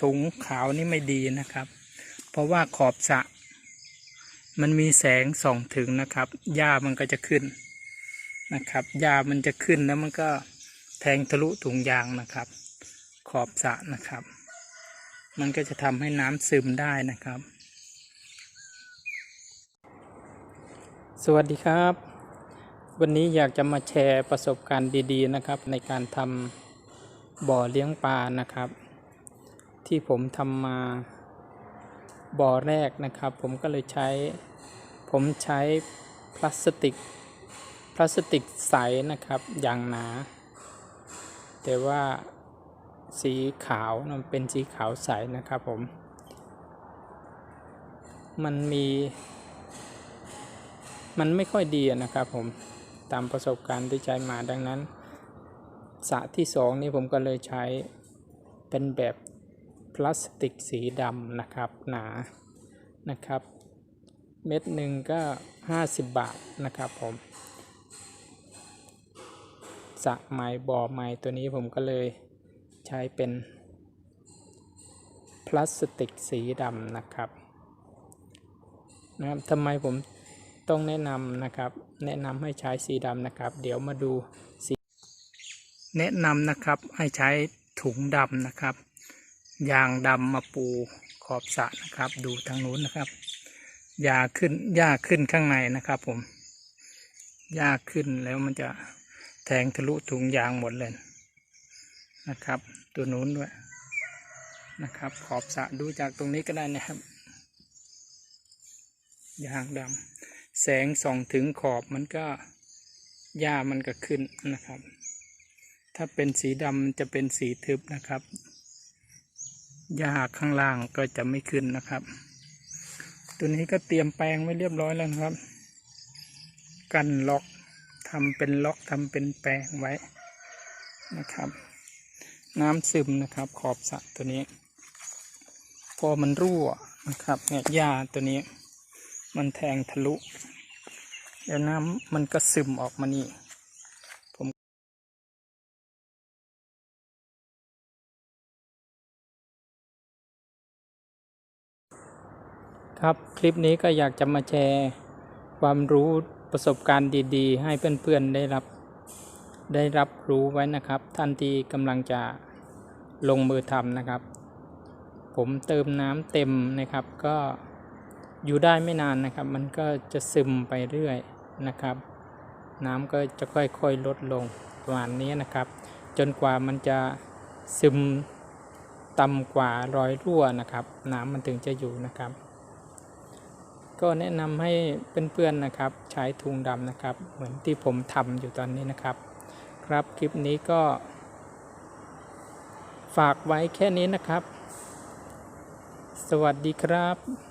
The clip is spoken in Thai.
ถุงขาวนี่ไม่ดีนะครับ เพราะว่าขอบสะ มันมีแสงส่องถึงนะครับหญ้ามันก็จะขึ้นนะครับหญ้ามันจะขึ้นแล้วมันก็แทงทะลุถุงยางนะครับ ขอบสะนะครับ มันก็จะทำให้น้ำซึมได้นะครับ สวัสดีครับ วันนี้อยากจะมาแชร์ประสบการณ์ดี ๆ นะครับ ในการทำบ่อเลี้ยงปลานะครับ ที่ผมทำมาบ่อแรกนะครับ ผมก็เลยใช้ ผมใช้พลาสติก พลาสติกใสนะครับอย่างหนา แต่ว่าสีขาวมันเป็นสีขาวใสนะครับผม มันมี มันไม่ค่อยดีนะครับผมตามประสบการณ์ที่ใช้มาดังนั้นสระที่สองนี่ผมก็เลยใช้เป็นแบบ พลาสติกสีดำนะครับหนานะครับ เม็ดหนึ่งก็ 50 บาทนะครับผมสระไม้บ่อไม้ตัวนี้ผมก็เลยใช้เป็นพลาสติกสีดำนะครับนะครับทำไมผมต้องแนะนำนะครับ แนะนำให้ใช้สีดำนะครับ เดี๋ยวมาดูสีแนะนำนะครับให้ใช้ถุงดำนะครับ ยางดำมาปูขอบสระนะครับ ดูทางนู้นนะครับหญ้าขึ้นหญ้าขึ้นข้างในนะครับ ผมหญ้าขึ้นแล้วมันจะแทงทะลุถุงยางหมดเลยนะครับ ตัวนู้นด้วยนะครับ ขอบสระดูจากตรงนี้ก็ได้นะครับยางดำแสงส่องถึงขอบมันก็หญ้ามันก็ขึ้นนะครับ ถ้าเป็นสีดำมันจะเป็นสีทึบนะครับ หญ้าข้างล่างก็จะไม่ขึ้นนะครับ ตัวนี้ก็เตรียมแปลงไว้เรียบร้อยแล้วนะครับ กันล็อกทำเป็นล็อกทำเป็นแปลงไว้นะครับ น้ำซึมนะครับ ขอบสระตัวนี้ พอมันรั่วนะครับ เนี่ยหญ้าตัวนี้ มันแทงทะลุ แล้วน้ำมันก็ซึมออกมานี่ ครับ คลิปนี้ก็อยากจะมาแชร์ ความรู้ประสบการณ์ดี ๆ ให้เพื่อนๆได้รับ ได้รับรู้ไว้นะครับ ท่านที่กำลังจะลงมือทำนะครับ ผมเติมน้ำเต็มนะครับ ก็อยู่ได้ไม่นานนะครับ มันก็จะซึมไปเรื่อยนะครับ น้ำก็จะค่อยๆลดลงประมาณนี้นะครับ จนกว่ามันจะซึมต่ำกว่ารอยรั่วนะครับ น้ำมันถึงจะอยู่นะครับ ก็แนะนำให้เพื่อนๆนะครับ ใช้ทุงดำนะครับ เหมือนที่ผมทำอยู่ตอนนี้นะครับ ครับคลิปนี้ก็ ฝากไว้แค่นี้นะครับ สวัสดีครับ